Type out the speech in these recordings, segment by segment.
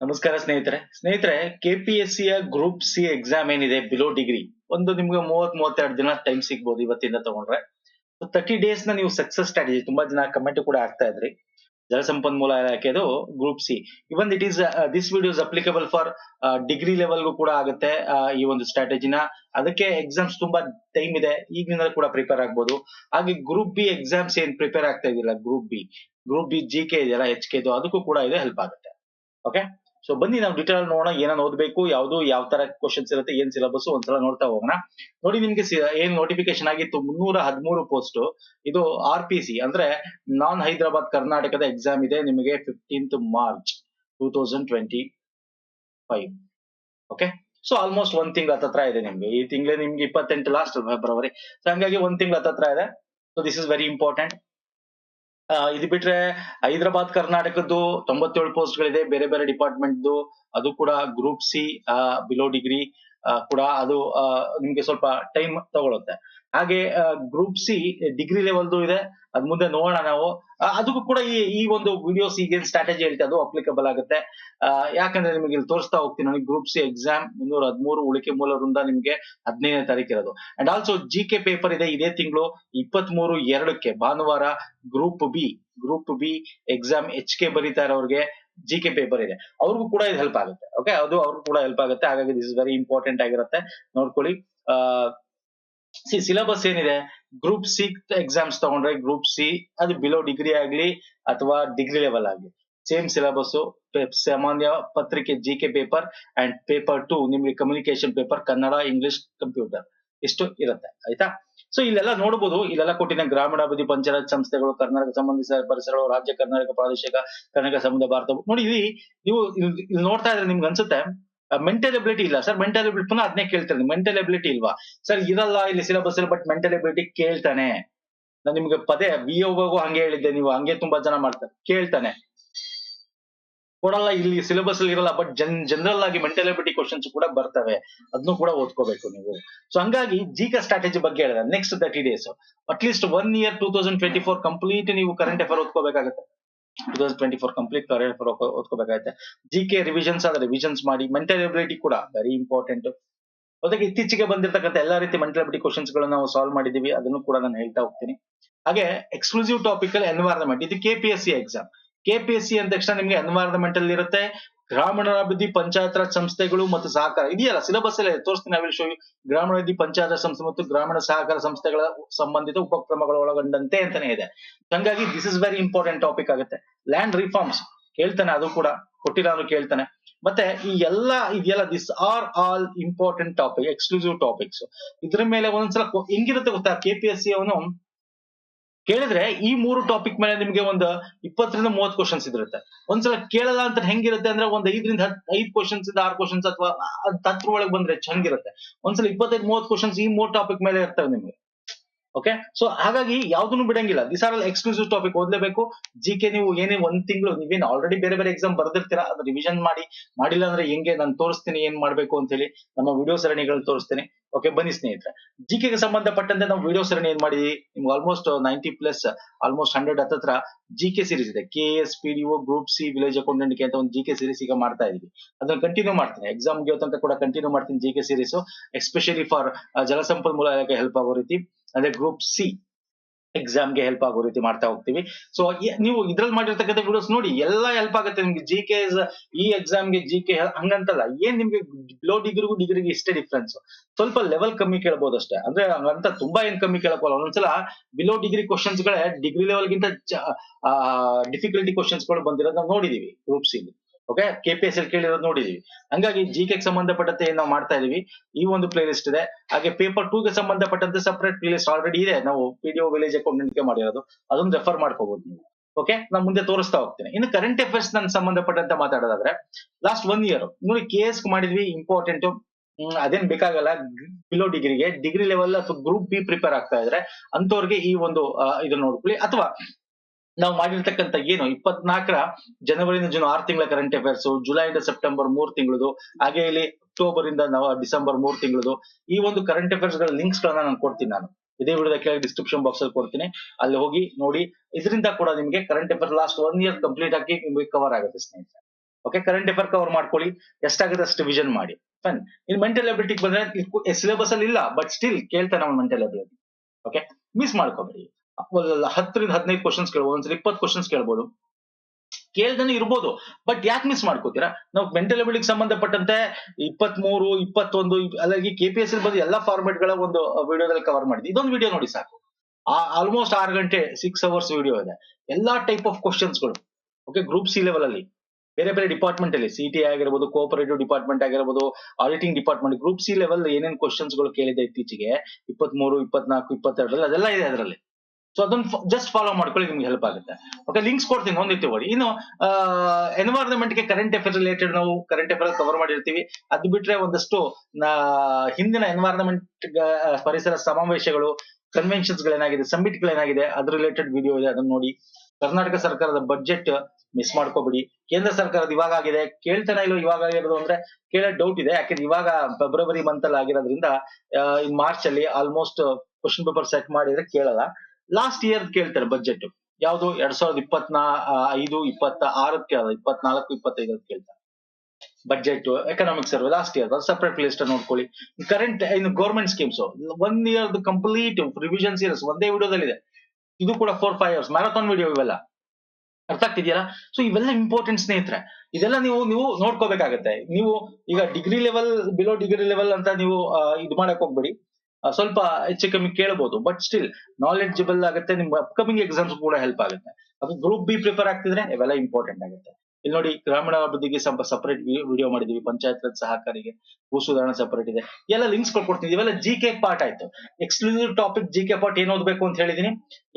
ನಮಸ್ಕಾರ ಸ್ನೇಹಿತರೆ. ಸ್ನೇಹಿತರೆ ಕೆಪಿಎಸ್ಸಿ ಯ ಗ್ರೂಪ್ ಸಿ ಎಕ್ಸಾಮ್ ಏನಿದೆ ಬಿಲೋ ಡಿಗ್ರಿ ಒಂದು ನಿಮ್ಗೆ ಮೂವತ್ ಮೂವತ್ತೆರಡು ದಿನ ಟೈಮ್ ಸಿಗ್ಬೋದು ಇವತ್ತಿಂದ ತಗೊಂಡ್ರೆ. ತರ್ಟಿ ಡೇಸ್ನ ನೀವು ಸಕ್ಸಸ್ ಸ್ಟ್ರಾಟಜಿ ತುಂಬಾ ಜನ ಕಮೆಂಟ್ ಕೂಡ ಆಗ್ತಾ ಇದ್ರಿ. ಜಲಸಂಪನ್ಮೂಲ ಇಲಾಖೆದು group C even it is this videos applicable for degree ಲೆವೆಲ್ಗೂ ಕೂಡ ಆಗುತ್ತೆ ಆ, ಈ ಒಂದು ಸ್ಟ್ರಾಟಜಿನ ಅದಕ್ಕೆ ಎಕ್ಸಾಮ್ಸ್ ತುಂಬಾ ಟೈಮ್ ಇದೆ. ಈಗಿನ ಕೂಡ ಪ್ರಿಪೇರ್ ಆಗ್ಬೋದು. ಹಾಗೆ ಗ್ರೂಪ್ ಬಿ ಎಕ್ಸಾಮ್ಸ್ ಏನ್ ಪ್ರಿಪೇರ್ ಆಗ್ತಾ ಇದೆಯಲ್ಲ group B group B G K ಇದೆಯಲ್ಲ ಎಚ್ ಕೆ ಅದಕ್ಕೂ ಕೂಡ ಇದು ಹೆಲ್ಪ್ ಆಗುತ್ತೆ. ಓಕೆ ಸೊ ಬನ್ನಿ ನಾವು ಡಿಟೇಲ್ ನೋಡೋಣ ಏನನ್ನ ಓದಬೇಕು, ಯಾವ್ದು, ಯಾವ ತರ ಕ್ವಶನ್ಸ್ ಇರುತ್ತೆ, ಏನ್ ಸಿಲಬಸ್ ಒಂದ್ಸಲ ನೋಡ್ತಾ ಹೋಗೋಣ. ನೋಡಿ, ನಿಮ್ಗೆ ಏನ್ ನೋಟಿಫಿಕೇಶನ್ ಆಗಿತ್ತು? ಮುನ್ನೂರ ಹದಿಮೂರು ಪೋಸ್ಟ್ ಇದು ಆರ್ ಪಿ ಸಿ ಅಂದ್ರೆ ನಾನ್ ಹೈದರಾಬಾದ್ ಕರ್ನಾಟಕದ ಎಕ್ಸಾಮ್ ಇದೆ, ನಿಮಗೆ fifteenth March two thousand twenty five okay so almost ಒಂದ್ ತಿಂಗಳ ಹತ್ರ ಇದೆ ನಿಮ್ಗೆ. ಈ ತಿಂಗಳೇ ನಿಮ್ಗೆ ಇಪ್ಪತ್ತೆಂಟು ಲಾಸ್ಟ್ ಫೆಬ್ರವರಿ ಸೊ ಹಂಗಾಗಿ ಒಂದ್ ತಿಂಗಳ ಹತ್ರ ಇದೆ. So this is very important ಇದು ಬಿಟ್ರೆ ಹೈದರಾಬಾದ್, ಕರ್ನಾಟಕದ್ದು ತೊಂಬತ್ತೇಳು ಪೋಸ್ಟ್ ಗಳಿದೆ. ಬೇರೆ ಬೇರೆ ಡಿಪಾರ್ಟ್ಮೆಂಟ್ ಅದು ಕೂಡ ಗ್ರೂಪ್ ಸಿ ಬಿಲೋ ಡಿಗ್ರಿ ಕೂಡ ಅದು ನಿಮ್ಗೆ ಸ್ವಲ್ಪ ಟೈಮ್ ತಗೊಳುತ್ತೆ. ಹಾಗೆ ಗ್ರೂಪ್ ಸಿ ಡಿಗ್ರಿ ಲೆವೆಲ್ದು ಇದೆ. ಅದ್ ಮುಂದೆ ನೋಡೋಣ ನಾವು. ಅದಕ್ಕೂ ಕೂಡ ಈ ಈ ಒಂದು ವಿಡಿಯೋಸ್ ಈಗೇನ್ ಸ್ಟ್ರಾಟಜಿ ಹೇಳ್ತೆ, ಅದು ಅಪ್ಲಿಕಬಲ್ ಆಗುತ್ತೆ. ಯಾಕಂದ್ರೆ ನಿಮಗೆ ಇಲ್ಲಿ ತೋರಿಸ್ತಾ ಹೋಗ್ತೀನಿ ನನಗೆ ಗ್ರೂಪ್ ಸಿ ಎಕ್ಸಾಮ್ ಮುನ್ನೂರ ಹದಿಮೂರು ಉಳಿಕೆ ಮೂಲರಿಂದ ನಿಮ್ಗೆ ಹದಿನೈದನೇ ತಾರೀಕು ಇರೋದು. And also G K paper ಇದೆ, ಇದೇ ತಿಂಗಳು ಇಪ್ಪತ್ತ್ ಮೂರು ಎರಡಕ್ಕೆ ಭಾನುವಾರ group B group B exam H K ಬರೀತಾ ಇರೋರಿಗೆ ಜಿ ಕೆ ಪೇಪರ್ ಇದೆ. ಅವ್ರಿಗೂ ಕೂಡ ಇದು ಹೆಲ್ಪ್ ಆಗುತ್ತೆ ಓಕೆ ಅದು ಅವ್ರಿಗೂ ಕೂಡ ಹೆಲ್ಪ್ ಆಗುತ್ತೆ. ಹಾಗಾಗಿ ದಿಸ್ ಇಸ್ ವೆರಿ ಇಂಪಾರ್ಟೆಂಟ್ ಆಗಿರುತ್ತೆ. ನೋಡ್ಕೊಳ್ಳಿ. ಸಿ ಸಿಲೆಬಸ್ ಏನಿದೆ? ಗ್ರೂಪ್ ಸಿ ಎಕ್ಸಾಮ್ಸ್ ತಗೊಂಡ್ರೆ ಗ್ರೂಪ್ ಸಿ ಅದು ಬಿಲೋ ಡಿಗ್ರಿ ಆಗ್ಲಿ ಅಥವಾ ಡಿಗ್ರಿ ಲೆವೆಲ್ ಆಗ್ಲಿ. ಸೇಮ್ ಸಿಲೆಬಸ್ ಸಾಮಾನ್ಯ ಪತ್ರಿಕೆ G K paper and paper two ನಿಮಗೆ communication paper Kannada English computer ಇಷ್ಟು ಇರುತ್ತೆ, ಆಯ್ತಾ? ಸೊ ಇಲ್ಲೆಲ್ಲ ನೋಡಬಹುದು ಇಲ್ಲೆಲ್ಲ ಕೊಟ್ಟಿನ ಗ್ರಾಮೀಣಾಭಿವೃದ್ಧಿ ಪಂಚಾಯತ್ ಸಂಸ್ಥೆಗಳು, ಕರ್ನಾಟಕ ಸಂಬಂಧಿಸಿದ ಪರಿಸರಗಳು, ರಾಜ್ಯ ಕರ್ನಾಟಕ, ಪ್ರಾದೇಶಿಕ ಕರ್ನಾಟಕ ಸಂಬಂಧ ಭಾರತ. ನೋಡಿ, ಇಲ್ಲಿ ನೀವು ಇಲ್ಲಿ ಇಲ್ಲಿ ನೋಡ್ತಾ ಇದ್ರೆ ನಿಮ್ಗೆ ಅನ್ಸುತ್ತೆ ಮೆಂಟಲ್ ಎಬಿಲಿಟಿ ಇಲ್ಲ. ಸರ್ ಮೆಂಟಲ್ ಎಬಿಲಿಟಿ ಪುನಃ ಅದನ್ನೇ ಕೇಳ್ತಾರೆ ಮೆಂಟಲ್ ಎಬಿಲಿಟಿ ಇಲ್ವಾ? ಸರ್, ಇರಲ್ಲ ಇಲ್ಲಿ ಸಿಲೆಬಸ್ ಬಟ್ ಮೆಂಟಲ್ ಎಬಿಲಿಟಿ ಕೇಳ್ತಾನೆ. ನಾನು ನಿಮ್ಗೆ ಪದೇ ಬಿ ಹೋಗೋ ಹಂಗೆ ಹೇಳಿದ್ದೆ ನೀವು. ಹಂಗೆ ತುಂಬಾ ಜನ ಮಾಡ್ತಾರೆ. ಕೇಳ್ತಾನೆ. ಕೊಡಲ್ಲ, ಇಲ್ಲಿ ಸಿಲೆಬಸ್ ಅಲ್ಲಿ ಇರಲ್ಲ ಬಟ್ ಜನ್ ಜನರಲ್ ಆಗಿ ಮೆಂಟಲಿಬಿಟಿ ಕ್ವಶನ್ಸ್ ಕೂಡ ಬರ್ತವೆ. ಅದನ್ನು ಕೂಡ ಓದ್ಕೋಬೇಕು ನೀವು. ಸೊ ಹಂಗಾಗಿ ಕೆ ಸ್ಟ್ರಾಟಜಿ ಬಗ್ಗೆ ಹೇಳಿದ್ರೆ next thirty days at least one year two thousand twenty four complete ನೀವು current affair ಓದ್ಕೋಬೇಕಾಗುತ್ತೆ. Two thousand twenty four complete current affair ಓದ್ಕೋಬೇಕಾಗುತ್ತೆ. G K revisions ಆದ್ರೆ ರಿವಿಷನ್ಸ್ ಮಾಡಿ ಮೆಂಟಲ್ ಕೂಡ ವೆರಿ ಇಂಪಾರ್ಟೆಂಟ್ ಜೊತೆಗೆ ಇತ್ತೀಚೆಗೆ ಬಂದಿರತಕ್ಕಂಥ ಎಲ್ಲಾ ರೀತಿ ಮೆಂಟಲಿಬಿಟಿ ಕ್ವಶನ್ಸ್ ಗಳನ್ನ ನಾವು ಸಾಲ್ವ್ ಮಾಡಿದೀವಿ ಅದನ್ನು ಕೂಡ ನಾನು ಹೇಳ್ತಾ ಹೋಗ್ತೀನಿ. ಹಾಗೆ ಎಕ್ಸ್ಕ್ಲೂಸಿವ್ ಟಾಪಿಕ್ ಅಲ್ಲಿ ಎನ್ವೈರನ್ಮೆಂಟ್ ಇದು ಕೆಪಿಎಸ್ಸಿ ಎಕ್ಸಾಮ್ ಕೆಪಿಎಸ್ಸಿ ಅಂದ ತಕ್ಷಣ ನಿಮ್ಗೆ ಎನ್ವೈರನ್ಮೆಂಟ್ ಅಲ್ಲಿ ಇರುತ್ತೆ. ಗ್ರಾಮೀಣಾಭಿವೃದ್ಧಿ ಪಂಚಾಯತ್ ರಾಜ್ ಸಂಸ್ಥೆಗಳು ಮತ್ತು ಸಹಕಾರ ಇದೆಯಲ್ಲ, ಸಿಲೆಬಸ್ ಅಲ್ಲೇ ತೋರಿಸ್ತೀನಿ ವಿಲ್ ಶೋ ಗ್ರಾಮೀಣಾಭಿವೃದ್ಧಿ ಪಂಚಾಯತ್ ಸಂಸ್ಥೆ ಮತ್ತು ಗ್ರಾಮೀಣ ಸಹಕಾರ ಸಂಸ್ಥೆಗಳ ಸಂಬಂಧಿತ ಉಪಕ್ರಮಗಳು ಒಳಗೊಂಡಂತೆ ಅಂತಾನೆ ಇದೆ. ಹಂಗಾಗಿ this is very important topic ಆಗುತ್ತೆ. ಲ್ಯಾಂಡ್ ರಿಫಾರ್ಮ್ಸ್ ಹೇಳ್ತಾನೆ ಅದು ಕೂಡ ಕೊಟ್ಟಿರೋನು ಕೇಳ್ತಾನೆ. ಮತ್ತೆ ಈ ಎಲ್ಲ ಇದೆಯಲ್ಲ this are all important topic exclusive topics ಇದ್ರ ಮೇಲೆ ಒಂದೊಂದ್ಸಲ ಕೊ- ಹೆಂಗಿರುತ್ತೆ ಗೊತ್ತಾ? ಕೆಪಿಎಸ್ಸಿ ಅವನು ಕೇಳಿದ್ರೆ ಈ ಮೂರು ಟಾಪಿಕ್ ಮೇಲೆ ನಿಮ್ಗೆ ಒಂದು ಇಪ್ಪತ್ತರಿಂದ ಮೂವತ್ ಕ್ವಶನ್ಸ್ ಇದಿರುತ್ತೆ ಒಂದ್ಸಲ ಕೇಳಲ್ಲ ಅಂತ ಹೆಂಗಿರುತ್ತೆ ಅಂದ್ರೆ ಒಂದ್ ಐದರಿಂದ ಹತ್, ಐದ್ ಕ್ವಶನ್ಸ್ ಇಂದ ಆರು ಕ್ವಶನ್ಸ್ ಅಥವಾ ತತ್ರ ಒಳಗೆ ಬಂದ್ರೆ ಚೆನ್ನಾಗಿರುತ್ತೆ ಒಂದ್ಸಲ ಇಪ್ಪತ್ತೈದು ಮೂವತ್ ಕ್ವಶನ್ಸ್ ಈ ಮೂರು ಟಾಪಿಕ್ ಮೇಲೆ ಇರ್ತವೆ ನಿಮ್ಗೆ. ಓಕೆ ಸೊ ಹಾಗಾಗಿ ಯಾವ್ದನ್ನು ಬಿಡಂಗಿಲ್ಲ. ದಿಸ್ ಆರ್ ಎಕ್ಸ್ಕ್ಲೂಸಿವ್ ಟಾಪಿಕ್ ಓದ್ಲೇಬೇಕು. ಜಿ ಕೆ ನೀವು ಏನೇ ಒಂದ್ ತಿಂಗಳು, ನೀವೇನ್ ಆಲ್ರೆಡಿ ಬೇರೆ ಬೇರೆ ಎಕ್ಸಾಮ್ ಬರ್ದಿರ್ತೀರಾ, ಅದು ರಿವಿಷನ್ ಮಾಡಿ, ಮಾಡಿಲ್ಲ ಅಂದ್ರೆ ಹೆಂಗೆ, ನಾನು ತೋರಿಸ್ತೀನಿ ಏನ್ ಮಾಡ್ಬೇಕು ಅಂತ ಹೇಳಿ ನಮ್ಮ ವಿಡಿಯೋ ಸರಣಿಗಳು ತೋರಿಸ್ತೀನಿ. ಓಕೆ ಬನ್ನಿ ಸ್ನೇಹಿತರೆ. ಜಿ ಗೆ ಸಂಬಂಧಪಟ್ಟಂತೆ ನಾವು ವಿಡಿಯೋ ಸರಣಿ ಏನ್ ಮಾಡಿದೀವಿ? ನಿಮ್ಗೆ almost ninety plus almost hundred ಹತ್ತತ್ರ ಜಿ ಕೆ ಸೀರೀಸ್ ಇದೆ. K S P D O group C village ಅಕೌಂಟೆಂಟ್ಗೆ ಅಂತ ಒಂದು ಜಿ ಕೆ ಸೀರೀಸ್ ಈಗ ಮಾಡ್ತಾ ಇದೀವಿ. ಅದನ್ನ ಕಂಟಿನ್ಯೂ ಮಾಡ್ತೀನಿ. ಎಕ್ಸಾಮ್ಗೆ ತನಕ ಕೂಡ ಕಂಟಿನ್ಯೂ ಮಾಡ್ತೀನಿ G K series especially for ಜಲಸಂಪನ್ಮೂಲ ಇಲಾಖೆ ಹೆಲ್ಪ್ ಆಗೋ ರೀತಿ. ಅಂದ್ರೆ ಗ್ರೂಪ್ ಸಿ ಎಕ್ಸಾಮ್ಗೆ ಹೆಲ್ಪ್ ಆಗೋ ರೀತಿ ಮಾಡ್ತಾ ಹೋಗ್ತೀವಿ. ಸೊ ನೀವು ಇದ್ರಲ್ಲಿ ಮಾಡಿರ್ತಕ್ಕಂಥ ವಿಡಿಯೋಸ್ ನೋಡಿ, ಎಲ್ಲ ಹೆಲ್ಪ್ ಆಗುತ್ತೆ ನಿಮ್ಗೆ. ಜಿ ಕೆ ಈ ಎಕ್ಸಾಮ್ಗೆ ಜಿ ಕೆ ಹಂಗಂತಲ್ಲ, ಏನ್ ನಿಮ್ಗೆ ಲೋ ಡಿಗ್ರಿಗೂ ಡಿಗ್ರಿಗೆ ಇಷ್ಟೇ ಡಿಫ್ರೆನ್ಸ್ ಸ್ವಲ್ಪ ಲೆವೆಲ್ ಕಮ್ಮಿ ಕೇಳಬಹುದು ಅಷ್ಟೇ. ಅಂದ್ರೆ ಹಂಗಂತ ತುಂಬಾ ಏನ್ ಕಮ್ಮಿ ಕೇಳಕ್ಕೋಲ್ಲ. ಒಂದೊಂದ್ಸಲ ಬಿಲೋ ಡಿಗ್ರಿ ಕ್ವಶನ್ಸ್ ಗಳೇ ಡಿಗ್ರಿ ಲೆವೆಲ್ ಗಿಂತ ಡಿಫಿಕಲ್ಟಿ ಕ್ವಶನ್ಸ್ಗಳು ಬಂದಿರೋದು ನಾವು ನೋಡಿದೀವಿ group C okay K P S L ಕೇಳಿರೋದು ನೋಡಿದೀವಿ. ಹಂಗಾಗಿ ಜಿ ಕೆ ಸಂಬಂಧಪಟ್ಟಂತೆ ಏನ್ ನಾವು ಮಾಡ್ತಾ ಇದೀವಿ, ಈ ಒಂದು ಪ್ಲೇ ಲಿಸ್ಟ್ ಇದೆ. ಹಾಗೆ ಪೇಪರ್ ಟೂ ಗೆ ಸಂಬಂಧಪಟ್ಟಂತೆ ಸಪರೇಟ್ ಪ್ಲೇ ಲಿಸ್ಟ್ ಆಲ್ರೆಡಿ ಇದೆ. ನಾವು ಪಿ ಡಿ ವಿಲೇಜ್ ಅಕೌಂಟ್ ಮಾಡಿರೋದು ಅದೊಂದು ರೆಫರ್ ಮಾಡ್ಕೋಬಹುದು ನೀವು. ಓಕೆ ನಾನು ಮುಂದೆ ತೋರಿಸ್ತಾ ಹೋಗ್ತೀನಿ. ಇನ್ನು ಕರೆಂಟ್ ಅಫೇರ್ಸ್ ನನ್ ಸಂಬಂಧಪಟ್ಟಂತೆ ಮಾತಾಡೋದಾದ್ರೆ ಲಾಸ್ಟ್ ಒನ್ ಇಯರ್ ನೋಡಿ ಕೆ ಎಸ್ ಮಾಡಿದ್ವಿ ಇಂಪಾರ್ಟೆಂಟ್ ಅದೇನ್ ಬೇಕಾಗಲ್ಲ. ಬಿಲೋ ಡಿಗ್ರಿಗೆ ಡಿಗ್ರಿ ಲೆವೆಲ್ ಅಥವಾ ಗ್ರೂಪ್ ಬಿ ಪ್ರಿಪೇರ್ ಆಗ್ತಾ ಇದ್ರೆ ಅಂತವ್ರಿಗೆ ಈ ಒಂದು ಇದನ್ನ ನೋಡ್ಕೊಳ್ಳಿ. ಅಥವಾ ನಾವು ಮಾಡಿರ್ತಕ್ಕಂಥ ಏನು? ಇಪ್ಪತ್ನಾಲ್ಕರ ಜನವರಿಯಿಂದ ಜೂನ್ ಆರು ತಿಂಗಳ ಕರೆಂಟ್ ಅಫೇರ್ಸ್ ಜುಲೈಯಿಂದ ಸೆಪ್ಟೆಂಬರ್ ಮೂರು ತಿಂಗಳದು, ಹಾಗೆ ಇಲ್ಲಿ ಅಕ್ಟೋಬರ್ ಇಂದ ನವ ಡಿಸೆಂಬರ್ ಮೂರ್ ತಿಂಗಳದು. ಈ ಒಂದು ಕರೆಂಟ್ ಅಫೇರ್ಸ್ಗಳ ಲಿಂಕ್ಸ್ ಗಳನ್ನ ನಾನು ಕೊಡ್ತೀನಿ ನಾನು. ಇದೇ ವಿಡಿಯೋದ ಕೆಳಗೆ ಡಿಸ್ಕ್ರಿಪ್ಷನ್ ಬಾಕ್ಸ್ ಅಲ್ಲಿ ಕೊಡ್ತೀನಿ. ಅಲ್ಲಿ ಹೋಗಿ ನೋಡಿ. ಇದರಿಂದ ಕೂಡ ನಿಮಗೆ current affair last one year complete ಆಗಿ ನಿಮಗೆ ಕವರ್ ಆಗುತ್ತೆ ಸ್ನೇಹಿತರೆ. ಓಕೆ ಕರೆಂಟ್ ಅಫೇರ್ ಕವರ್ ಮಾಡ್ಕೊಳ್ಳಿ. ಎಷ್ಟಾಗುತ್ತೆ ಅಷ್ಟು ವಿಷನ್ ಮಾಡಿ. ಫೈನ್ ಇನ್ ಮೆಂಟಲ್ ಅಬಿಲಿಟಿ ಬಂದ್ರೆ ಸಿಲೆಬಸ್ ಅಲ್ಲಿ ಇಲ್ಲ ಬಟ್ ಸ್ಟಿಲ್ ಕೇಳ್ತಾನೆ ನಾವು ಮೆಂಟಲ್ ಅಬಿಲಿಟಿ ಓಕೆ ಮಿಸ್ ಮಾಡ್ಕೋಬೇಡಿ. ಹತ್ತರಿಂದ ಹದಿನೈದು ಕ್ವಶನ್ಸ್ ಕೇಳ್ಬೋದು, ಒಂದ್ಸಲ ಇಪ್ಪತ್ತು ಕ್ವಶನ್ಸ್ ಕೇಳ್ಬೋದು. ಕೇಳ್ದೇನೆ ಇರ್ಬೋದು ಬಟ್ ಯಾಕೆ ಮಿಸ್ ಮಾಡ್ಕೋತೀರಾ? ನಾವು ಮೆಂಟಲ್ ಎಬಿಲಿಟಿಗೆ ಸಂಬಂಧಪಟ್ಟಂತೆ ಇಪ್ಪತ್ತ್ ಮೂರು ಇಪ್ಪತ್ತೊಂದು ಅಲ್ಲಾಗಿ ಕೆ ಪಿ ಎಸ್ ಬಂದು ಎಲ್ಲಾ ಫಾರ್ಮೆಟ್ಗಳ ಒಂದು ವಿಡಿಯೋದಲ್ಲಿ ಕವರ್ ಮಾಡಿದ್ವಿ ಇದೊಂದು ವಿಡಿಯೋ ನೋಡಿ ಸಾಕು. ಆಲ್ಮೋಸ್ಟ್ ಆರು ಗಂಟೆ ಸಿಕ್ಸ್ ಅವರ್ಸ್ ವಿಡಿಯೋ ಇದೆ. ಎಲ್ಲಾ ಟೈಪ್ ಆಫ್ ಕ್ವಶನ್ಸ್ಗಳು ಓಕೆ ಗ್ರೂಪ್ ಸಿ ಲೆವೆಲ್ ಅಲ್ಲಿ. ಬೇರೆ ಬೇರೆ ಡಿಪಾರ್ಟ್ಮೆಂಟ್ ಅಲ್ಲಿ ಸಿ ಟಿ ಆಗಿರ್ಬೋದು ಕೋಆಪರೇಟಿವ್ ಡಿಪಾರ್ಟ್ಮೆಂಟ್ ಆಗಿರ್ಬೋದು auditing department group C level ಏನೇನು ಕ್ವಶನ್ಸ್ಗಳು ಕೇಳಿದೆ ಇತ್ತೀಚೆಗೆ, ಇಪ್ಪತ್ಮೂರು, ಇಪ್ಪತ್ನಾಲ್ಕು, ಇಪ್ಪತ್ತೆರಡರಲ್ಲಿ, ಅದೆಲ್ಲ ಇದೆ ಅದರಲ್ಲಿ. ಸೊ ಅದನ್ನ ಜಸ್ಟ್ ಫಾಲೋ ಮಾಡ್ಕೊಳ್ಳಿ, ನಿಮ್ಗೆ ಹೆಲ್ಪ್ ಆಗುತ್ತೆ. ಓಕೆ ಲಿಂಕ್ಸ್ ಕೊಡ್ತೀನಿ ಒಂದಿತ್ತು ನೋಡಿ ಇನ್ನು ಎನ್ವೈರನ್ಮೆಂಟ್ಗೆ ಕರೆಂಟ್ ಅಫೇರ್ ರಿಲೇಟೆಡ್ ನಾವು ಕರೆಂಟ್ ಅಫೇರ್ ಕವರ್ ಮಾಡಿರ್ತೀವಿ. ಅದು ಬಿಟ್ರೆ ಒಂದಷ್ಟು ಹಿಂದಿನ ಎನ್ವೈರನ್ಮೆಂಟ್ ಪರಿಸರ ಸಮಾವೇಶಗಳು ಕನ್ವೆನ್ಷನ್ಸ್ ಗಳೇನಾಗಿದೆ ಸಮ್ಮಿಟ್ ಗಳೇನಾಗಿದೆ ಅದ್ರ ರಿಲೇಟೆಡ್ ವಿಡಿಯೋ ಇದೆ, ಅದನ್ನ ನೋಡಿ. ಕರ್ನಾಟಕ ಸರ್ಕಾರದ ಬಜೆಟ್ ಮಿಸ್ ಮಾಡ್ಕೋಬಿಡಿ. ಕೇಂದ್ರ ಸರ್ಕಾರದ ಇವಾಗ ಆಗಿದೆ. ಕೇಳ್ತಾನೆ ಇಲ್ಲ ಇವಾಗ ಆಗಿರೋದು ಅಂದ್ರೆ, ಕೇಳೋ ಡೌಟ್ ಇದೆ. ಯಾಕಂದ್ರೆ ಇವಾಗ ಫೆಬ್ರವರಿ ಮಂತ್ ಅಲ್ಲಿ ಆಗಿರೋದ್ರಿಂದ ಮಾರ್ಚ್ ಅಲ್ಲಿ ಆಲ್ಮೋಸ್ಟ್ ಕ್ವಶನ್ ಪೇಪರ್ ಸೆಟ್ ಮಾಡಿದ್ರೆ ಕೇಳಲ್ಲ. ಲಾಸ್ಟ್ ಇಯರ್ ಕೇಳ್ತಾರೆ ಬಜೆಟ್ ಯಾವುದು? ಎರಡ್ ಸಾವಿರದ ಇಪ್ಪತ್ನಾ ಐದು, ಇಪ್ಪತ್ತ ಆರಕ್ಕೆ ಇಪ್ಪತ್ನಾಲ್ಕು ಇಪ್ಪತ್ತೈದಕ್ಕೆ ಕೇಳ್ತಾರೆ. Budget economic survey last year separate list ನೋಡ್ಕೊಳ್ಳಿ. ಕರೆಂಟ್ ಇನ್ನು government schemes one year complete revision series ಒಂದೇ ವಿಡಿಯೋದಲ್ಲಿ ಇದೆ ಇದು ಕೂಡ four five hours marathon video ಇವೆಲ್ಲ. ಅರ್ಥ ಆಗ್ತಿದೆಯಲ್ಲ? ಸೊ ಇವೆಲ್ಲ ಇಂಪಾರ್ಟೆಂಟ್ ಸ್ನೇಹಿತರೆ. ಇದೆಲ್ಲ ನೀವು ನೀವು ನೋಡ್ಕೋಬೇಕಾಗತ್ತೆ. ನೀವು ಈಗ degree level below degree level ಅಂತ ನೀವು ಇದು ಮಾಡಕ್ ಹೋಗ್ಬೇಡಿ. ಸ್ವಲ್ಪ ಹೆಚ್ಚು ಕಮ್ಮಿ ಕೇಳ್ಬೋದು. ಬಟ್ ಸ್ಟಿಲ್ ನಾಲೆಡ್ಜಬಲ್ ಆಗುತ್ತೆ ನಿಮ್ಗೆ ಅಪ್ಕಮಿಂಗ್ ಎಕ್ಸಾಮ್ಸ್ ಕೂಡ ಹೆಲ್ಪ್ ಆಗುತ್ತೆ. ಅದು ಗ್ರೂಪ್ ಬಿ ಪ್ರಿಪೇರ್ ಆಗ್ತಿದ್ರೆ ಇವೆಲ್ಲ ಇಂಪಾರ್ಟೆಂಟ್ ಆಗುತ್ತೆ. ಇಲ್ಲಿ ನೋಡಿ ಗ್ರಾಮೀಣಾಭಿವೃದ್ಧಿಗೆ ಸಪರೇಟ್ ವಿಡಿಯೋ ಮಾಡಿದೀವಿ ಪಂಚಾಯತ್ ರಾಜ್ ಸಹಕಾರಿಗೆ ಭೂ ಸುಧಾರಣೆ ಸಪರೇಟ್ ಇದೆ. ಎಲ್ಲ ಲಿಂಕ್ಸ್ ಕೊಡ್ಕೊಡ್ತೀನಿ ಇವೆಲ್ಲ ಜಿ ಕೆ ಪಾರ್ಟ್ ಆಯ್ತು. Exclusive topic G K part ಏನ್ ಓದ್ಬೇಕು ಅಂತ ಹೇಳಿದೀನಿ.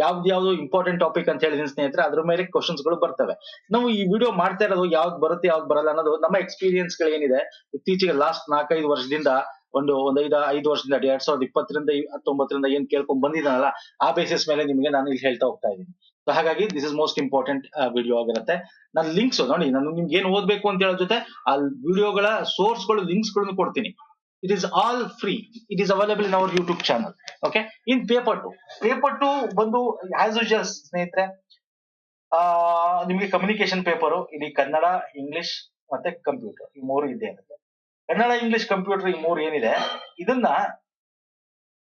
ಯಾವ್ದು ಯಾವ್ದು ಇಂಪಾರ್ಟೆಂಟ್ ಟಾಪಿಕ್ ಅಂತ ಹೇಳಿದೀನಿ ಸ್ನೇಹಿತರೆ, ಅದ್ರ ಮೇಲೆ ಕ್ವಶನ್ಸ್ಗಳು ಬರ್ತವೆ. ನಾವು ಈ ವಿಡಿಯೋ ಮಾಡ್ತಾ ಇರೋದು ಯಾವ್ದು ಬರುತ್ತೆ, ಯಾವ್ದು ಬರಲ್ಲ ಅನ್ನೋದು ನಮ್ಮ ಎಕ್ಸ್ಪೀರಿಯನ್ಸ್ಗಳು ಏನಿದೆ ಇತ್ತೀಚೆಗೆ ಲಾಸ್ಟ್ ನಾಲ್ಕೈದು ವರ್ಷದಿಂದ ಒಂದು, ಒಂದ್ ಐದು ಐದು ವರ್ಷದಿಂದ, ಎರಡ್ ಸಾವಿರದ ಇಪ್ಪತ್ತರಿಂದ ಹತ್ತೊಂಬತ್ತರಿಂದ ಏನ್ ಕೇಳ್ಕೊಂಡ್ ಬಂದಿದ್ದಾನಲ್ಲ, ಆ ಬೇಸಿಸ್ ಮೇಲೆ ನಿಮಗೆ ನಾನು ಇಲ್ಲಿ ಹೇಳ್ತಾ ಹೋಗ್ತಾ ಇದ್ದೀನಿ. ಸೊ ಹಾಗಾಗಿ this is most important video ಆಗಿರುತ್ತೆ. ನಾನು ಲಿಂಕ್ಸ್ ನೋಡಿ, ನಾನು ನಿಮ್ಗೆ ಏನ್ ಓದ್ಬೇಕು ಅಂತ ಹೇಳೋ ಜೊತೆ, ಆ ವಿಡಿಯೋಗಳ ಸೋರ್ಸ್ಗಳು ಲಿಂಕ್ಸ್ಗಳನ್ನು ಕೊಡ್ತೀನಿ. It is all free it is available in our YouTube channel okay in paper two paper two ಬಂದು ಆಸ್ ಯೂಶಲ್ ಸ್ನೇಹಿತರೆ, ಆ, ನಿಮ್ಗೆ ಕಮ್ಯುನಿಕೇಶನ್ ಪೇಪರು ಇಲ್ಲಿ ಕನ್ನಡ ಇಂಗ್ಲಿಷ್ ಮತ್ತೆ ಕಂಪ್ಯೂಟರ್ ಈ ಮೂರು ಇದೆ. ಇರುತ್ತೆ ಕನ್ನಡ ಇಂಗ್ಲಿಷ್ ಕಂಪ್ಯೂಟರ್ ಈ ಮೂರು ಏನಿದೆ, ಇದನ್ನ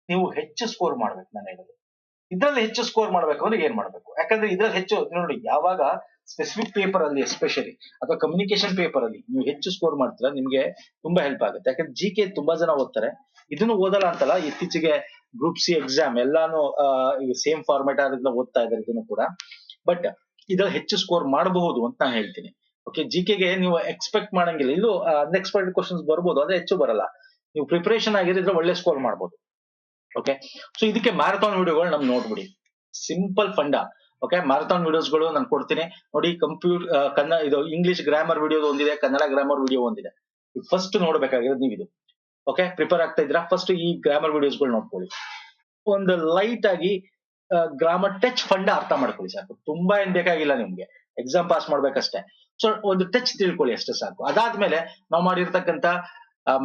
ನೀವು ಹೆಚ್ಚು ಸ್ಕೋರ್ ಮಾಡ್ಬೇಕು ನಾನು ಹೇಳೋದು. ಇದ್ರಲ್ಲಿ ಹೆಚ್ಚು ಸ್ಕೋರ್ ಮಾಡ್ಬೇಕು ಅಂದ್ರೆ ಏನ್ ಮಾಡ್ಬೇಕು? ಯಾಕಂದ್ರೆ ಇದ್ರಲ್ಲಿ ಹೆಚ್ಚು, ನೋಡಿ, ಯಾವಾಗ ಸ್ಪೆಸಿಫಿಕ್ ಪೇಪರ್ ಅಲ್ಲಿ ಎಸ್ಪೆಷಲಿ ಅಥವಾ ಕಮ್ಯುನಿಕೇಶನ್ ಪೇಪರ್ ಅಲ್ಲಿ ನೀವು ಹೆಚ್ಚು ಸ್ಕೋರ್ ಮಾಡ್ತೀರಾ, ನಿಮ್ಗೆ ತುಂಬಾ ಹೆಲ್ಪ್ ಆಗುತ್ತೆ. ಯಾಕಂದ್ರೆ ಜಿ ಕೆ ತುಂಬಾ ಜನ ಓದ್ತಾರೆ. ಇದನ್ನು ಓದಲ್ಲ ಅಂತಲ್ಲ, ಇತ್ತೀಚೆಗೆ ಗ್ರೂಪ್ ಸಿ ಎಕ್ಸಾಮ್ ಎಲ್ಲಾನು ಸೇಮ್ ಫಾರ್ಮೆಟ್ ಆದ್ರಿಂದ ಓದ್ತಾ ಇದ್ದಾರೆ ಇದನ್ನು ಕೂಡ. ಬಟ್ ಇದ್ರಲ್ಲಿ ಹೆಚ್ಚು ಸ್ಕೋರ್ ಮಾಡಬಹುದು ಅಂತ ನಾನು ಹೇಳ್ತೀನಿ. ಓಕೆ ಜಿ ಕೆಗೆ ನೀವು ಎಕ್ಸ್ಪೆಕ್ಟ್ ಮಾಡಂಗಿಲ್ಲ. ಇದು ಅನ್ಎಕ್ಸ್ಪೆಕ್ಟೆಡ್ ಕ್ವಶನ್ಸ್ ಬರ್ಬೋದು ಅದೇ ಹೆಚ್ಚು ಬರಲ್ಲ. ನೀವು ಪ್ರಿಪರೇಷನ್ ಆಗಿದ್ರೆ ಒಳ್ಳೆ ಸ್ಕೋರ್ ಮಾಡ್ಬೋದು. ಓಕೆ ಸೊ ಇದಕ್ಕೆ ಮ್ಯಾರಥಾನ್ ವಿಡಿಯೋಗಳು ನಮ್ ನೋಡ್ಬಿಡಿ. ಸಿಂಪಲ್ ಫಂಡ ಓಕೆ ಮ್ಯಾರಥಾನ್ ವಿಡಿಯೋಸ್ಗಳು ನಾನು ಕೊಡ್ತೀನಿ. ನೋಡಿ ಕಂಪ್ಯೂಟರ್ ಕನ್ನಡ ಇದು ಇಂಗ್ಲಿಷ್ ಗ್ರಾಮರ್ ವಿಡಿಯೋ ಒಂದಿದೆ, ಕನ್ನಡ ಗ್ರಾಮರ್ ವಿಡಿಯೋ ಒಂದಿದೆ. ಫಸ್ಟ್ ನೋಡ್ಬೇಕಾಗಿರೋದು ನೀವು ಇದು ಓಕೆ ಪ್ರಿಪೇರ್ ಆಗ್ತಾ ಇದ್ದೀರಾ? ಫಸ್ಟ್ ಈ ಗ್ರಾಮರ್ ವಿಡಿಯೋಸ್ಗಳು ನೋಡ್ಕೊಳ್ಳಿ. ಒಂದು ಲೈಟ್ ಆಗಿ ಗ್ರಾಮರ್ ಟಚ್ ಫಂಡ ಅರ್ಥ ಮಾಡ್ಕೊಳ್ಳಿ ಸಾಕು. ತುಂಬಾ ಏನ್ ಬೇಕಾಗಿಲ್ಲ ನಿಮ್ಗೆ. ಎಕ್ಸಾಮ್ ಪಾಸ್ ಮಾಡ್ಬೇಕಷ್ಟೇ. ಒಂದು ಟಚ್ ತಿಳ್ಕೊಳ್ಳಿ ಅಷ್ಟೇ ಸಾಕು. ಅದಾದ್ಮೇಲೆ ನಾವು ಮಾಡಿರ್ತಕ್ಕಂತ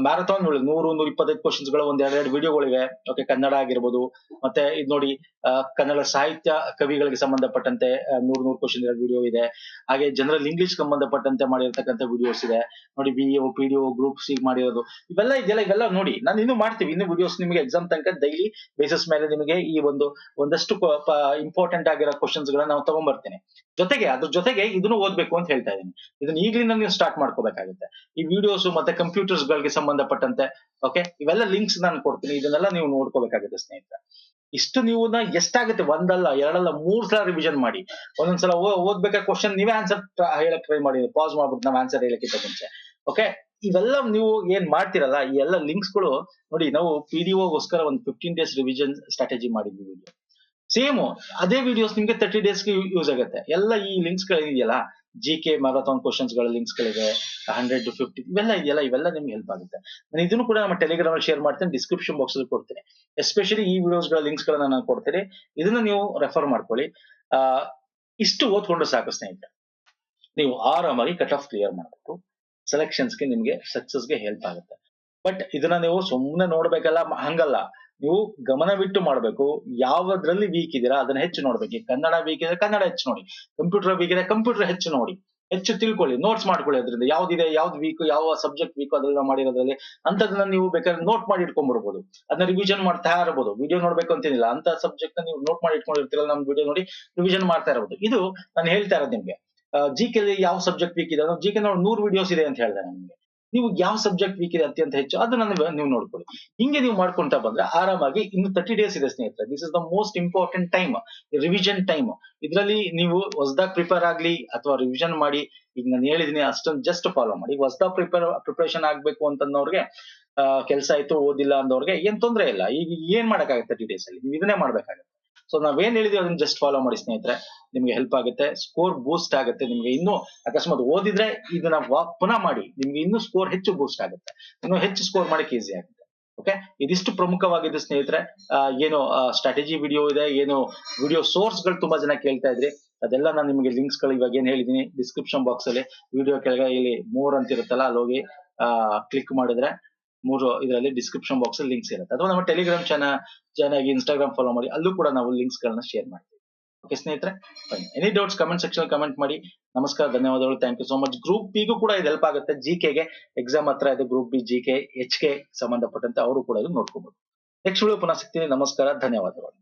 ಮ್ಯಾರಥಾನ್ ನೂರು ನೂರ ಇಪ್ಪತ್ತೈದು ಕ್ವಶನ್ಸ್ಗಳ ಒಂದ್ ಎರಡೆರಡು ವಿಡಿಯೋಗಳಿವೆ ಓಕೆ ಕನ್ನಡ ಆಗಿರ್ಬೋದು, ಮತ್ತೆ ಇದು ನೋಡಿ ಕನ್ನಡ ಸಾಹಿತ್ಯ ಕವಿಗಳಿಗೆ ಸಂಬಂಧಪಟ್ಟಂತೆ ನೂರ್ ನೂರ್ ಕ್ವಶನ್ ವಿಡಿಯೋ ಇದೆ. ಹಾಗೆ ಜನರಲ್ ಇಂಗ್ಲಿಷ್ ಸಂಬಂಧಪಟ್ಟಂತೆ ಮಾಡಿರ್ತಕ್ಕಂಥ ವಿಡಿಯೋಸ್ ಇದೆ. ನೋಡಿ B O P D O group C ಮಾಡಿರೋದು. ಇವೆಲ್ಲ ಇದೆಲ್ಲ ಇವೆಲ್ಲ ನೋಡಿ. ನಾನು ಇನ್ನು ಮಾಡ್ತೀವಿ. ಇನ್ನು ವಿಡಿಯೋಸ್ ನಿಮಗೆ ಎಕ್ಸಾಮ್ ತನಕ ಡೈಲಿ ಬೇಸಿಸ್ ಮೇಲೆ ನಿಮಗೆ ಈ ಒಂದು, ಒಂದಷ್ಟು ಇಂಪಾರ್ಟೆಂಟ್ ಆಗಿರೋ ಕ್ವಶನ್ಸ್ ಗಳನ್ನ ನಾವು ತಗೊಂಡ್ಬರ್ತೇನೆ ಜೊತೆಗೆ, ಅದ್ರ ಜೊತೆಗೆ ಇದನ್ನು ಓದ್ಬೇಕು ಅಂತ ಹೇಳ್ತಾ ಇದ್ದೀನಿ. ಇದನ್ನ ಈಗಲಿಂದ ನೀವು ಸ್ಟಾರ್ಟ್ ಮಾಡ್ಕೋಬೇಕಾಗುತ್ತೆ. ಈ ವಿಡಿಯೋಸ್ ಮತ್ತೆ ಕಂಪ್ಯೂಟರ್ಸ್ ಗಳಿಗೆ ಸಂಬಂಧಪಟ್ಟಂತೆ. ಓಕೆ ಇವೆಲ್ಲ ಲಿಂಕ್ಸ್ ನಾನು ಕೊಡ್ತೀನಿ. ಇದನ್ನೆಲ್ಲ ನೀವು ನೋಡ್ಕೋಬೇಕಾಗುತ್ತೆ ಸ್ನೇಹಿತರೆ. ಇಷ್ಟು ನೀವು ಎಷ್ಟಾಗುತ್ತೆ? ಒಂದಲ್ಲ, ಎರಡಲ್ಲ, ಮೂರ್ ಸಲ ರಿವಿಷನ್ ಮಾಡಿ. ಒಂದೊಂದ್ಸಲ ಓದ್ಬೇಕಾದ ಕ್ವಶನ್ ನೀವೇ ಆನ್ಸರ್ ಹೇಳಕ್ ಟ್ರೈ ಮಾಡಿ. ಪಾಸ್ ಮಾಡ್ಬಿಟ್ಟು ನಾವು ಆನ್ಸರ್ ಹೇಳಕ್ಕಿಂತ ಮುಂಚೆ. ಓಕೆ ಇವೆಲ್ಲ ನೀವು ಏನ್ ಮಾಡ್ತಿರಲ್ಲ, ಈ ಎಲ್ಲ ಲಿಂಕ್ಸ್ಗಳು ನೋಡಿ, ನಾವು ಪಿ ಡಿ ಗೋಸ್ಕರ ಒಂದು ಫಿಫ್ಟೀನ್ ಡೇಸ್ ರಿವಿಷನ್ ಸ್ಟ್ರಾಟಜಿ ಮಾಡಿದ್ವಿ ಸೇಮ್ ಅದೇ ವಿಡಿಯೋಸ್ ನಿಮ್ಗೆ ತರ್ಟಿ ಡೇಸ್ಗೆ ಯೂಸ್ ಆಗುತ್ತೆ. ಎಲ್ಲ ಈ ಲಿಂಕ್ಸ್ ಗಳಿದೆಯಲ್ಲ ಜಿ ಕೆ ಮ್ಯಾರಥಾನ್ ಕ್ವಶನ್ಸ್ಗಳ ಲಿಂಕ್ಸ್ ಗಳಿವೆ ಹಂಡ್ರೆಡ್ ಟು ಫಿಫ್ಟಿ ಇವೆಲ್ಲ ಇದೆಯಲ್ಲ, ಇವೆಲ್ಲ ನಿಮ್ಗೆ ಹೆಲ್ಪ್ ಆಗುತ್ತೆ. ನಾನು ಇದನ್ನು ಕೂಡ ನಮ್ಮ ಟೆಲಿಗ್ರಾಮ್ ಅಲ್ಲಿ ಶೇರ್ ಮಾಡ್ತೀನಿ ಡಿಸ್ಕ್ರಿಪ್ಷನ್ ಬಾಕ್ಸ್ ಅಲ್ಲಿ ಕೊಡ್ತೀನಿ. ಎಸ್ಪೆಷಲಿ ಈ ವಿಡಿಯೋಸ್ಗಳ ಲಿಂಕ್ಸ್ ಗಳನ್ನ ನಾನು ಕೊಡ್ತೀನಿ. ಇದನ್ನ ನೀವು ರೆಫರ್ ಮಾಡ್ಕೊಳ್ಳಿ. ಇಷ್ಟು ಓದ್ಕೊಂಡು ಸಾಕು ಸ್ನೇಹಿತರೆ. ನೀವು ಆರಾಮಾಗಿ ಕಟ್ ಆಫ್ ಕ್ಲಿಯರ್ ಮಾಡಬೇಕು ಸೆಲೆಕ್ಷನ್ಸ್ಗೆ ನಿಮ್ಗೆ ಸಕ್ಸಸ್ಗೆ ಹೆಲ್ಪ್ ಆಗುತ್ತೆ. ಬಟ್ ಇದನ್ನ ನೀವು ಸುಮ್ಮನೆ ನೋಡ್ಬೇಕಲ್ಲ, ಹಂಗಲ್ಲ. ನೀವು ಗಮನವಿಟ್ಟು ಮಾಡಬೇಕು. ಯಾವದ್ರಲ್ಲಿ ವೀಕ್ ಇದೀರಾ ಅದನ್ನ ಹೆಚ್ಚು ನೋಡ್ಬೇಕು. ಕನ್ನಡ ವೀಕ್ ಇದ್ರೆ ಕನ್ನಡ ಹೆಚ್ಚು ನೋಡಿ. ಕಂಪ್ಯೂಟರ್ ವೀಕ್ ಇದೆ ಕಂಪ್ಯೂಟರ್ ಹೆಚ್ಚು ನೋಡಿ. ಹೆಚ್ಚು ತಿಳ್ಕೊಳ್ಳಿ ನೋಟ್ಸ್ ಮಾಡ್ಕೊಳ್ಳಿ ಅದರಿಂದ ಯಾವ್ದಿದೆ, ಯಾವ್ದು ವೀಕ್ ಯಾವ ಸಬ್ಜೆಕ್ಟ್ ವೀಕ್ ಅದೆಲ್ಲ ಮಾಡಿರೋದ್ರಲ್ಲಿ ಅಂತದನ್ನ ನೀವು ಬೇಕಾದ್ರೆ ನೋಟ್ ಮಾಡಿ ಇಟ್ಕೊಂಡ್ಬಿಡ್ಬೋದು. ಅದನ್ನ ರಿವಿಷನ್ ಮಾಡ್ತಾ ಇರಬಹುದು ವಿಡಿಯೋ ನೋಡ್ಬೇಕು ಅಂತೇನಿಲ್ಲ. ಅಂತ ಸಬ್ಜೆಕ್ಟ್ ನೀವು ನೋಟ್ ಮಾಡಿ ಇಟ್ಕೊಂಡಿರ್ತೀರಲ್ಲ ನಮ್ ವಿಡಿಯೋ ನೋಡಿ ರಿವಿಷನ್ ಮಾಡ್ತಾ ಇರಬಹುದು ಇದು ನಾನು ಹೇಳ್ತಾ ಇರೋದು ನಿಮ್ಗೆ. ಜಿ ಕೆ ಯಾವ ಸಬ್ಜೆಕ್ಟ್ ವೀಕ್ ಇದೆ? ಜಿ ಕೆ ನೋಡಿ, ನೂರು ವಿಡಿಯೋಸ್ ಇದೆ ಅಂತ ಹೇಳಿದೆ ನಿಮ್ಗೆ. ನೀವು ಯಾವ ಸಬ್ಜೆಕ್ಟ್ ವೀಕ್ ಇದೆ ಅತ್ಯಂತ ಹೆಚ್ಚು ಅದನ್ನ ನೀವು- ನೋಡ್ಕೊಳ್ಳಿ. ಹಿಂಗೆ ನೀವು ಮಾಡ್ಕೊಂತ ಬಂದ್ರೆ ಆರಾಮಾಗಿ ಇನ್ನು ತರ್ಟಿ ಡೇಸ್ ಇದೆ ಸ್ನೇಹಿತರೆ. This is the most important time revision time ಇದರಲ್ಲಿ ನೀವು ಹೊಸದಾಗಿ ಪ್ರಿಪೇರ್ ಆಗ್ಲಿ ಅಥವಾ ರಿವಿಷನ್ ಮಾಡಿ, ಈಗ ನಾನು ಹೇಳಿದೀನಿ ಅಷ್ಟೊಂದು ಜಸ್ಟ್ ಫಾಲೋ ಮಾಡಿ. ಈಗ ಹೊಸದಾಗಿ ಪ್ರಿಪೇರ್ ಪ್ರಿಪರೇಷನ್ ಆಗ್ಬೇಕು ಅಂತಂದವ್ರಿಗೆ ಕೆಲಸ ಆಯ್ತು, ಓದಿಲ್ಲ ಅಂದವ್ರಿಗೆ ಏನ್ ತೊಂದ್ರೆ ಇಲ್ಲ. ಈಗ ಏನ್ ಮಾಡಕ್ಕಾಗುತ್ತೆ ತರ್ಟಿ ಡೇಸ್ ಅಲ್ಲಿ? ನೀವು ಇದನ್ನೇ ಮಾಡ್ಬೇಕಾಗುತ್ತೆ. ಸೊ ನಾವೇನ್ ಹೇಳಿದ್ವಿ ಅದನ್ನ ಜಸ್ಟ್ ಫಾಲೋ ಮಾಡಿ ಸ್ನೇಹಿತರೆ, ನಿಮ್ಗೆ ಹೆಲ್ಪ್ ಆಗುತ್ತೆ ಸ್ಕೋರ್ ಬೂಸ್ಟ್ ಆಗುತ್ತೆ ನಿಮ್ಗೆ. ಇನ್ನೂ ಅಕಸ್ಮಾತ್ ಓದಿದ್ರೆ ಇದನ್ನ ಪುನಃ ಮಾಡಿ, ನಿಮ್ಗೆ ಇನ್ನೂ ಸ್ಕೋರ್ ಹೆಚ್ಚು ಬೂಸ್ಟ್ ಆಗುತ್ತೆ. ಇನ್ನು ಹೆಚ್ಚು ಸ್ಕೋರ್ ಮಾಡಕ್ಕೆ ಈಸಿ ಆಗುತ್ತೆ. ಓಕೆ ಇದಿಷ್ಟು ಪ್ರಮುಖವಾಗಿದ್ದು ಸ್ನೇಹಿತರೆ ಏನು ಸ್ಟ್ರಾಟಜಿ ವಿಡಿಯೋ ಇದೆ, ಏನು ವಿಡಿಯೋ ಸೋರ್ಸ್ಗಳು ತುಂಬಾ ಜನ ಕೇಳ್ತಾ ಇದ್ರಿ. ಅದೆಲ್ಲ ನಾನು ನಿಮಗೆ ಲಿಂಕ್ಸ್ಗಳು ಇವಾಗ ಏನ್ ಹೇಳಿದೀನಿ ಡಿಸ್ಕ್ರಿಪ್ಷನ್ ಬಾಕ್ಸ್ ಅಲ್ಲಿ ವಿಡಿಯೋ ಕೆಳಗೆ ಇಲ್ಲಿ ಮೋರ್ ಅಂತ ಇರುತ್ತಲ್ಲ ಅಲ್ಲಿ ಹೋಗಿ ಕ್ಲಿಕ್ ಮಾಡಿದ್ರೆ ಮೂರು ಇದರಲ್ಲಿ ಡಿಸ್ಕ್ರಿಪ್ಷನ್ ಬಾಕ್ಸ್ ಅಲ್ಲಿ ಲಿಂಕ್ಸ್ ಇರುತ್ತೆ. ಅಥವಾ ನಮ್ಮ ಟೆಲಿಗ್ರಾಮ್ ಚಾನಲ್ ಚೆನ್ನಾಗಿ ಇನ್ಸ್ಟಾಗ್ರಾಮ್ ಫಾಲೋ ಮಾಡಿ, ಅಲ್ಲೂ ಕೂಡ ನಾವು ಲಿಂಕ್ಸ್ ಗಳನ್ನ ಶೇರ್ ಮಾಡ್ತೀವಿ. ಓಕೆ ಸ್ನೇಹಿತರೆ any doubts comment section comment ಮಾಡಿ. ನಮಸ್ಕಾರ, ಧನ್ಯವಾದಗಳು. Thank you so much group ಬಿಗೂ ಕೂಡ ಇದು ಹೆಲ್ಪ್ ಆಗುತ್ತೆ. ಜಿ ಗೆ ಎಕ್ಸಾಮ್ ಹತ್ರ ಇದೆ group B G K H K ಸಂಬಂಧಪಟ್ಟಂತೆ ಅವರು ಕೂಡ ಇದು ನೋಡ್ಕೋಬಹುದು ನೆಕ್ಸ್ಟ್ ವಿಡಿಯೋ ಪುನಃ ಸಿಗ್ತೀನಿ. ನಮಸ್ಕಾರ, ಧನ್ಯವಾದಗಳು.